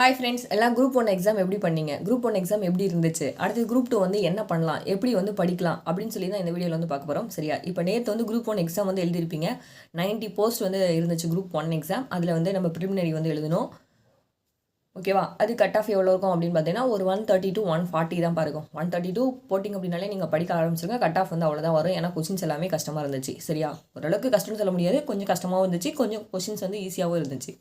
Hi friends எல்லாம் group one exam எப்படி பண்ணீங்க? குரூப் ஒன் எக்ஸாம் எப்படி இருந்துச்சு? அடுத்து குரூப் டூ வந்து என்ன பண்ணலாம்? எப்படி வந்து படிக்கலாம்? அப்படின்னு சொல்லி தான் இந்த வீடியோவில் வந்து பார்க்க போகிறோம் சரியா? இப்போ நேற்று வந்து குரூப் ஒன் எக்ஸாம் வந்து எழுதியிருப்பீங்க. 90 போஸ்ட் வந்து இருந்துச்சு குரூப் ஒன் எக்ஸாம் அதில் வந்து நம்ம ப்ரிலிமினரி வந்து எழுதணும். ஓகேவா அது கட் ஆஃப் எவ்வளோ இருக்கும் அப்படின்னு பார்த்தீங்கன்னா ஒரு one thirty to one forty தான் பாருங்க. ஒன் தேர்ட்டி டூ போட்டிங்க அப்படின்னாலே நீங்கள் படிக்க ஆரம்பிச்சிருங்க. கட் ஆஃப் வந்து அவ்வளோதான் வரும். ஏன்னா கொஷின்ஸ் எல்லாமே கஷ்டமாக இருந்துச்சு. சரியா? ஓரளவுக்கு கஷ்டம்னு சொல்ல முடியாது. கொஞ்சம் கஷ்டமாகவும் இருந்துச்சு. கொஞ்சம் கொஷின்ஸ் வந்து ஈஸியாகவும் இருந்துச்சு.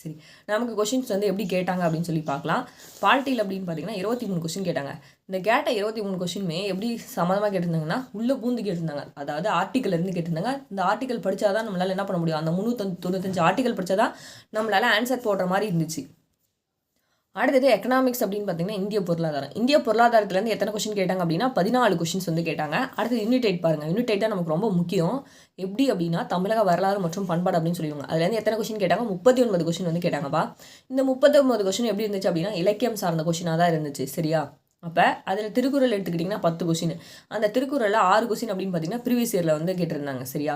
சரி நமக்கு கொஷின்ஸ் வந்து எப்படி கேட்டாங்க அப்படின்னு சொல்லி பார்க்கலாம். பால்ட்டியில் அப்படின்னு பார்த்தீங்கன்னா இருபத்தி மூணு கொஷின் கேட்டாங்க. இந்த கேட்ட இருபத்தி மூணு கொஷினுமே எப்படி சம்மந்தமாக கேட்டிருந்தாங்கன்னா உள்ளே பூந்து கேட்டிருந்தாங்க. அதாவது ஆர்டிக்கல் இருந்து கேட்டிருந்தாங்க. இந்த ஆர்டிக்கல் படிச்சாதான் நம்மளால் என்ன பண்ண முடியும்? அந்த முந்நூற்றி தொண்ணூத்தஞ்சு ஆர்டிக்கல் படிச்சாதான் நம்மளால் ஆன்சர் போடுற மாதிரி இருந்துச்சு. அடுத்தது எக்கனாமிக்ஸ் அப்படின்னு பார்த்தீங்கன்னா இந்திய பொருளாதாரம். இந்திய பொருளாதாரத்துலேருந்து எத்தனை கொஷின் கேட்டாங்க அப்படின்னா பதினாலு கொஷின்ஸ் வந்து கேட்டாங்க. அடுத்தது யூனிடேட் பாருங்கள் யூனிடேட் தான் நமக்கு ரொம்ப முக்கியம். எப்படி அப்படின்னா தமிழக வரலாறு மற்றும் பண்பாடு அப்படின்னு சொல்லிடுவாங்க. அதுலேருந்து எத்தனை கொஷின் கேட்டாங்க? முப்பத்தி ஒன்பது கொஷின் வந்து கேட்டாங்கப்பா இந்த முப்பத்தி ஒன்பது கொஷின் எப்படி இருந்துச்சு அப்படின்னா இலக்கியம் சார்ந்த கொஷினாக தான் இருந்துச்சு. சரியா? அப்போ அதில் திருக்குறள் எடுத்துக்கிட்டிங்கன்னா பத்து கொஷின் அந்த திருக்குறளில் ஆறு கொஷின் அப்படின்னு பார்த்தீங்கன்னா ப்ரீவியஸ் இயரில் வந்து கேட்டிருந்தாங்க. சரியா?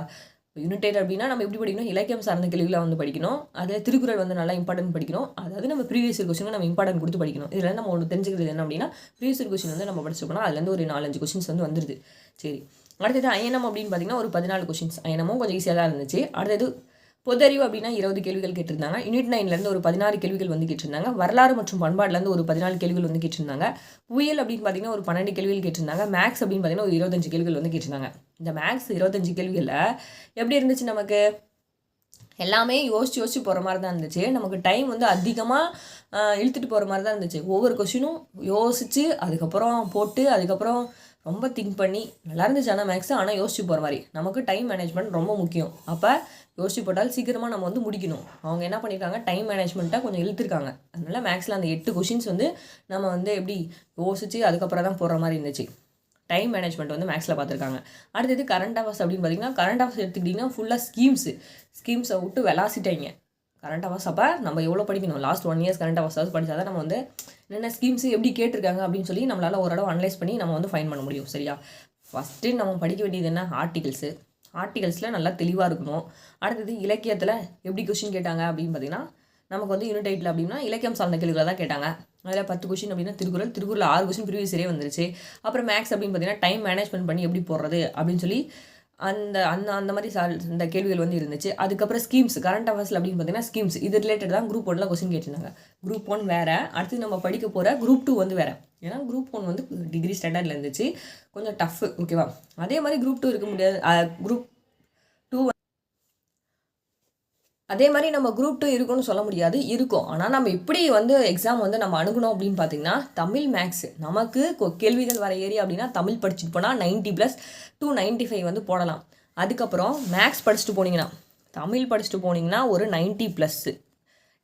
யூனிடேட் அப்படின்னா நம்ம எப்படி படிக்கணும்? இலக்கியம் சார்ந்த கேள்விகளை வந்து படிக்கணும். அதில் திருக்குறள் வந்து நல்லா இம்பார்ட்டன்ட் படிக்கணும். அதாவது நம்ம ப்ரீவியஸ் இயர் நம்ம இம்பார்ட்டன்ட் கொடுத்து படிக்கணும். இதில் நம்ம ஒன்று தெரிஞ்சுக்கிறது என்ன அப்படின்னா ப்ரீவியஸ் இயர் கொஸ்டின் வந்து நம்ம படிச்சிருக்கணும் அதுலேருந்து ஒரு நாலஞ்சு கொஸ்டின்ஸ் வந்து வந்துருது. சரி. அடுத்தது அயனம் அப்படின்னு பார்த்தீங்கன்னா ஒரு பதினாலு கொஸ்டின்ஸ் அயனமும் கொஞ்சம் ஈஸியாக தான் இருந்துச்சு. அடுத்தது பொதறிவு அப்படின்னா இருபது கேள்விகள் கேட்டிருந்தாங்க. யூனிட் நைன்லேருந்து ஒரு பதினாறு கேள்விகள் வந்து கேட்டிருந்தாங்க. வரலாறு மற்றும் பண்பாடுலேருந்து ஒரு பதினாலு கேள்விகள் வந்து கேட்டிருந்தாங்க. புயல் அப்படின்னு பார்த்தீங்கன்னா ஒரு பன்னெண்டு கேள்விகள் கேட்டிருந்தாங்க. மேக்ஸ் அப்படின்னு பார்த்தீங்கன்னா ஒரு இருபத்தஞ்சு கேள்விகள் வந்து கேட்டிருந்தாங்க. இந்த மேக்ஸ் இருபத்தஞ்சு கேள்விகளில் எப்படி இருந்துச்சு நமக்கு? எல்லாமே யோசிச்சு யோசிச்சு போகிற மாதிரி தான் இருந்துச்சு. நமக்கு டைம் வந்து அதிகமாக இழுத்துட்டு போகிற மாதிரி தான் இருந்துச்சு. ஒவ்வொரு கொஷினும் யோசித்து அதுக்கப்புறம் போட்டு அதுக்கப்புறம் ரொம்ப திங்க் பண்ணி நல்லா இருந்துச்சு ஆனால் மேக்ஸ் ஆனால் யோசிச்சு போகிற மாதிரி. நமக்கு டைம் மேனேஜ்மெண்ட் ரொம்ப முக்கியம். அப்போ யோசிச்சு போட்டால் சீக்கிரமாக நம்ம வந்து முடிக்கணும். அவங்க என்ன பண்ணியிருக்காங்க டைம் மேனேஜ்மெண்ட்டாக கொஞ்சம் இழுத்துருக்காங்க. அதனால் மேக்ஸில் அந்த எட்டு கொஷின்ஸ் வந்து நம்ம வந்து எப்படி யோசித்து அதுக்கப்புறம் தான் போடுற மாதிரி இருந்துச்சு. டைம் மேனேஜ்மெண்ட் வந்து மேக்ஸில் பார்த்துருக்காங்க. அடுத்தது கரண்ட் அஃபர்ஸ் அப்படின்னு பார்த்தீங்கன்னா கரண்ட் அஃபர்ஸ் எடுத்துக்கிட்டிங்கன்னா ஃபுல்லாக ஸ்கீம்ஸு ஸ்கீம்ஸை விட்டு விளாசிட்டாங்க கரண்ட் அஃபர்ஸ் அப்போ நம்ம எவ்வளோ படிக்கணும்? Last one years current affairs படித்தா தான் நம்ம வந்து என்னென்ன ஸ்கீம்ஸ் எப்படி கேட்டிருக்காங்க அப்படின்னு சொல்லி நம்மளால் ஓரளவு அனலைஸ் பண்ணி நம்ம வந்து ஃபைன் பண்ண முடியும் சரியா? ஃபஸ்ட்டு நம்ம படிக்க வேண்டியது என்ன? ஆர்டிகல்ஸு ஆர்டிகல்ஸில் நல்லா தெளிவாக இருக்கணும். அடுத்தது இலக்கியத்தில் எப்படி கொஷின் கேட்டாங்க அப்படின்னு பார்த்தீங்கன்னா நமக்கு வந்து யூனிட் எயிட்டில் அப்படின்னா இலக்கியம் சார்ந்த கேள்விகளை தான் கேட்டாங்க. அதில் பத்து கொஷின் அப்படின்னா திருக்குறள் திருக்குறள் ஆறு கொஷின் ப்ரீவியஸ் இயரே வந்துருச்சு. அப்புறம் மேக்ஸ் அப்படின்னு பார்த்தீங்கன்னா டைம் மேனேஜ்மெண்ட் பண்ணி எப்படி போடுறது அப்படின்னு சொல்லி அந்த அந்த அந்த மாதிரி சால் இந்த கேள்விகள் வந்து இருந்துச்சு. அதுக்கப்புறம் ஸ்கீம்ஸ் கரண்ட் அஃபேர்ஸில் அப்படின்னு பார்த்தீங்கன்னா ஸ்கீம்ஸ் இது ரிலேட்டட் தான் குரூப் ஒன்லாம் கொஸ்டின் கேட்டிருந்தாங்க. குரூப் ஒன் வேறு. அடுத்து நம்ம படிக்க போகிற குரூப் டூ வந்து வேறு. ஏன்னா குரூப் ஒன் வந்து டிகிரி ஸ்டாண்டர்டில் இருந்துச்சு. கொஞ்சம் டஃப் ஓகேவா அதே மாதிரி குரூப் டூ இருக்க முடியாது குரூப் டூ அதே மாதிரி நம்ம குரூப் டூ இருக்குன்னு சொல்ல முடியாது இருக்கும். ஆனால் நம்ம இப்படி வந்து எக்ஸாம் வந்து நம்ம அணுகணும் அப்படின்னு பார்த்தீங்கன்னா தமிழ் மேக்ஸ் நமக்கு கொ- கேள்விகள் வர ஏரியா அப்படின்னா தமிழ் படிச்சுட்டு போனால் ninety plus to ninety five வந்து போடலாம். அதுக்கப்புறம் மேக்ஸ் படிச்சுட்டு போனீங்கன்னா தமிழ் படிச்சுட்டு போனீங்கன்னா ஒரு ninety plus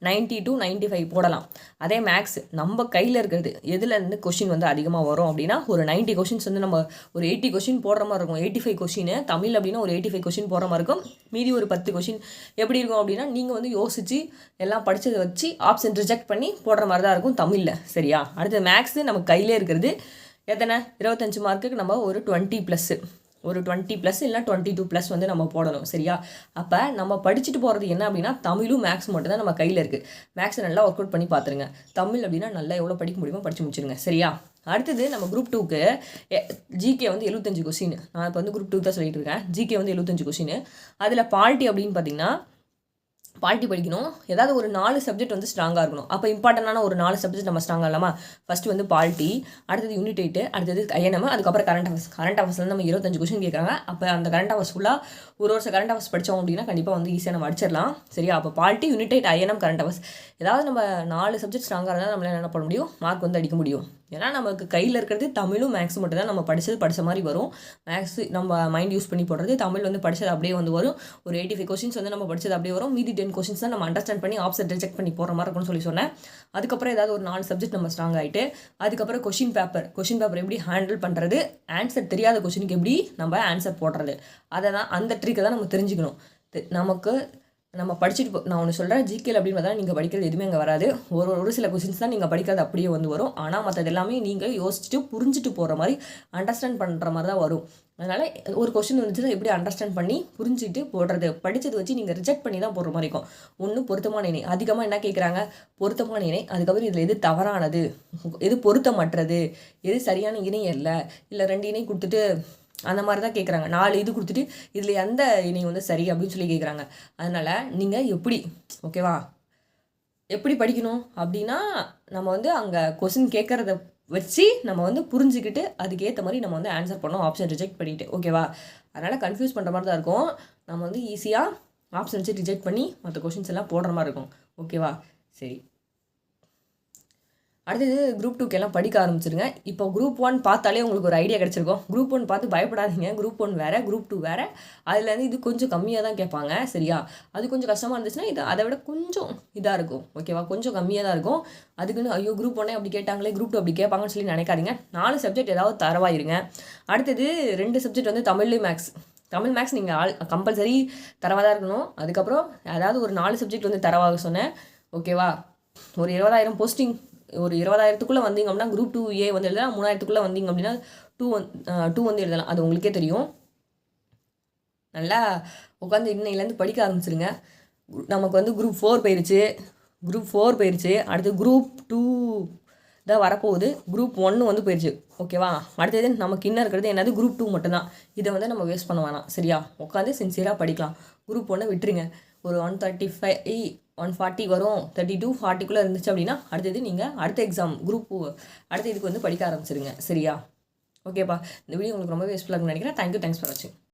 ninety to ninety five போடலாம். அதே மேக்ஸ் நம்ம கையில் இருக்கிறது எதுலேருந்து கொஷின் வந்து அதிகமாக வரும் அப்படின்னா ஒரு 90 கொஷின்ஸ் வந்து நம்ம ஒரு எயிட்டி கொஷின் போடுற மாதிரி இருக்கும். எயிட்டி ஃபைவ் கொஷின் தமிழ் அப்படின்னா ஒரு எயிட்டி ஃபைவ் கொஷின் போடுற மாதிரி இருக்கும். மீதி ஒரு பத்து கொஷின் எப்படி இருக்கும் அப்படின்னா நீங்கள் வந்து யோசிச்சு எல்லாம் படித்ததை வச்சு ஆப்ஷன் ரிஜெக்ட் பண்ணி போடுற மாதிரி தான் இருக்கும் தமிழில். சரியா? அடுத்து மேக்ஸு நம்ம கையிலே இருக்கிறது எத்தனை? இருபத்தஞ்சி மார்க்குக்கு நம்ம ஒரு டுவெண்ட்டி ப்ளஸ்ஸு ஒரு டுவெண்ட்டி ப்ளஸ் இல்லை டுவெண்ட்டி டூ ப்ளஸ் வந்து நம்ம போடணும் சரியா? அப்போ நம்ம படிச்சுட்டு போகிறது என்ன அப்படின்னா தமிழும் மேக்ஸ் மட்டும் தான் நம்ம கையில் இருக்குது மேக்ஸை நல்லா ஒர்க் அவுட் பண்ணி பார்த்துருங்க தமிழ் அப்படின்னா நல்லா எவ்வளோ படிக்க முடியுமோ படிச்சு முடிச்சிருங்க சரியா? அடுத்தது நம்ம குரூப் டூக்கு ஜிகே வந்து எழுபத்தஞ்சு கொஸ்டின் நான் இப்போ வந்து குரூப் டூ தான் சொல்லிட்டு இருக்கேன். ஜிகே வந்து எழுபத்தஞ்சு கொஸ்டின் அதில் பால்ட்டி அப்படின்னு பார்த்தீங்கன்னா பால்ட்டி படிக்கணும். ஏதாவது ஒரு நாலு சப்ஜெக்ட் வந்து ஸ்ட்ராங்காக இருக்கணும். அப்போ இம்பார்ட்டண்டான ஒரு நாலு சப்ஜெக்ட் நம்ம ஸ்ட்ராங்காக இல்லாமா ஃபஸ்ட்டு வந்து பால்ட்டி அடுத்தது யூனிட் எயிட்டு அடுத்தது ஐஎன்எம் அதுக்கப்புறம் கரண்ட் அஃபேர்ஸ் கரண்ட் அஃபேர்ஸ்ல நம்ம இருபத்தஞ்சு கொஷின் கேட்குறாங்க அப்போ அந்த கரண்ட் அஃபேர்ஸ் ஃபுல்லாக ஒரு வருஷம் கரண்ட் அஃபேர்ஸ் படித்தோம் அப்படின்னா கண்டிப்பாக வந்து ஈஸியாக நம்ம அடிச்சிடலாம். சரியா? அப்போ polity unit eight INM current affairs ஏதாவது நம்ம நாலு சப்ஜெக்ட் ஸ்ட்ராங்காக இருந்தால் நம்மளால் என்ன பண்ண முடியும்? மார்க் வந்து அடிக்க முடியும். ஏன்னா நமக்கு கையில் இருக்கிறது தமிழும் மேக்ஸ் மட்டும் தான் நம்ம படித்தது படித்த மாதிரி வரும். மேக்ஸ் நம்ம மைண்ட் யூஸ் பண்ணி போடுறது தமிழ் வந்து படித்தது அப்படியே வந்து வரும். ஒரு எயிட்டி ஃபைவ் கொஸ்டின்ஸ் வந்து நம்ம படித்தது அப்படியே வரும். மீதி டென் கொஸ்டின்ஸ் தான் நம்ம அண்டர்ஸ்டாண்ட் பண்ணி ஆப்ஷன் ரிஜெக்ட் பண்ணி போகிற மாதிரி இருக்கும்னு சொல்லி சொன்னேன். அதுக்கப்புறம் ஏதாவது ஒரு நாலு சப்ஜெக்ட் நம்ம ஸ்ட்ராங் ஆகிட்டு அதுக்கப்புறம் கொஷின் பேப்பர் கொஷின் பேப்பர் எப்படி ஹேண்டில் பண்ணுறது ஆன்சர் தெரியாத கொஷினுக்கு எப்படி நம்ம ஆன்சர் போடுறது? அதை தான் அந்த ட்ரிக்கை தான் நம்ம தெரிஞ்சுக்கணும். நமக்கு நம்ம படிச்சுட்டு நான் ஒன்று சொல்கிறேன் ஜிகேல அப்படின்னு பார்த்தா நீங்கள் படிக்கிறது எதுவுமே அங்கே வராது. ஒரு ஒரு சில கொஸ்டின்ஸ் தான் நீங்கள் படிக்கிறது அப்படியே வந்து வரும். ஆனால் மற்றது எல்லாமே நீங்கள் யோசிச்சுட்டு புரிஞ்சுட்டு போகிற மாதிரி அண்டர்ஸ்டாண்ட் பண்ணுற மாதிரி தான் வரும். அதனால் ஒரு கொஷின் வந்துச்சுன்னா எப்படி அண்டர்ஸ்டாண்ட் பண்ணி புரிஞ்சுட்டு போடுறது? படித்தது வச்சு நீங்கள் ரிஜெக்ட் பண்ணி தான் போடுற மாதிரி இருக்கும். ஒன்று பொருத்தமான இணை அதிகமாக என்ன கேட்குறாங்க பொருத்தமான இணை அதுக்கப்புறம் இதில் எது தவறானது? எது பொருத்தமற்றது? எது சரியான இணை இல்லை இல்லை ரெண்டு இணை கொடுத்துட்டு அந்த மாதிரி தான் கேட்குறாங்க நாலு இது கொடுத்துட்டு இதில் எந்த இணை வந்து சரி அப்படின்னு சொல்லி கேட்குறாங்க அதனால் நீங்கள் எப்படி ஓகேவா எப்படி படிக்கணும் அப்படின்னா நம்ம வந்து அங்கே கொஸ்டின் கேட்குறத வச்சு நம்ம வந்து புரிஞ்சுக்கிட்டு அதுக்கேற்ற மாதிரி நம்ம வந்து ஆன்சர் பண்ணோம் ஆப்ஷன் ரிஜெக்ட் பண்ணிவிட்டு ஓகேவா அதனால் கன்ஃபியூஸ் பண்ணுற மாதிரி தான் இருக்கும். நம்ம வந்து ஈஸியாக ஆப்ஷன் வச்சு ரிஜெக்ட் பண்ணி மற்ற கொஷின்ஸ் எல்லாம் போடுற மாதிரி இருக்கும். ஓகேவா சரி. அடுத்தது குரூப் டூக்கெல்லாம் படிக்க ஆரம்பிச்சிருங்க. இப்போ குரூப் ஒன் பார்த்தாலே உங்களுக்கு ஒரு ஐடியா கிடச்சிருக்கும். குரூப் ஒன் பார்த்து பயப்படாதீங்க. குரூப் ஒன் வேறு குரூப் டூ வேறு. அதுலேருந்து இது கொஞ்சம் கம்மியாக தான் கேட்பாங்க. சரியா? அது கொஞ்சம் கஷ்டமாக இருந்துச்சுன்னா இது அதை விட கொஞ்சம் இதாக இருக்கும். ஓகேவா கொஞ்சம் கம்மியாக தான் இருக்கும். அதுக்குன்னு ஐயோ குரூப் ஒன்னே அப்படி கேட்டாங்களே குரூப் டூ அப்படி கேட்பாங்கன்னு சொல்லி நினைக்காதீங்க. நாலு சப்ஜெக்ட் ஏதாவது தரவாயிருங்க. அடுத்தது ரெண்டு சப்ஜெக்ட் வந்து தமிழ்லேயும் மேக்ஸ் தமிழ் மேக்ஸ் நீங்கள் ஆல் கம்பல்சரி தரவாக தான் இருக்கணும். அதுக்கப்புறம் அதாவது ஒரு நாலு சப்ஜெக்ட் வந்து தரவாக சொன்னேன். ஓகேவா ஒரு இருபதாயிரம் போஸ்டிங் ஒரு இருபதாயிரத்துக்குள்ளே வந்தீங்க அப்படின்னா குரூப் டூ ஏ வந்து எழுதலாம் மூணாயிரத்துக்குள்ளே வந்தீங்க அப்படின்னா டூ வந் டூ வந்து எழுதலாம். அது உங்களுக்கே தெரியும். நல்லா உட்காந்து இன்னையிலேருந்து படிக்க ஆரம்பிச்சிருங்க. நமக்கு வந்து குரூப் ஃபோர் போயிருச்சு. குரூப் ஃபோர் போயிருச்சு. அடுத்து குரூப் டூ தான் வரப்போகுது. குரூப் ஒன்று வந்து போயிடுச்சு ஓகேவா அடுத்தது நமக்கு இன்னும் இருக்கிறது என்னது? குரூப் டூ மட்டும்தான். இதை வந்து நம்ம வேஸ்ட் பண்ண வேணாம். சரியா? உட்காந்து சின்சியராக படிக்கலாம். குரூப் ஒன்று விட்டுருங்க. ஒரு one thirty five one forty வரும். தேர்ட்டி டூ ஃபார்ட்டிக்குள்ளே இருந்துச்சு அப்படின்னா அடுத்தது நீங்கள் அடுத்த எக்ஸாம் குரூப் அடுத்த இதுக்கு வந்து படிக்க ஆரம்பிச்சிருங்க. சரியா? ஓகேப்பா இந்த வீடியோ உங்களுக்கு ரொம்ப யூஸ்ஃபுல்லாக இருக்கும்னு நினைக்கிறேன். தேங்க்யூ தேங்க்ஸ் ஃபார் வாட்சிங்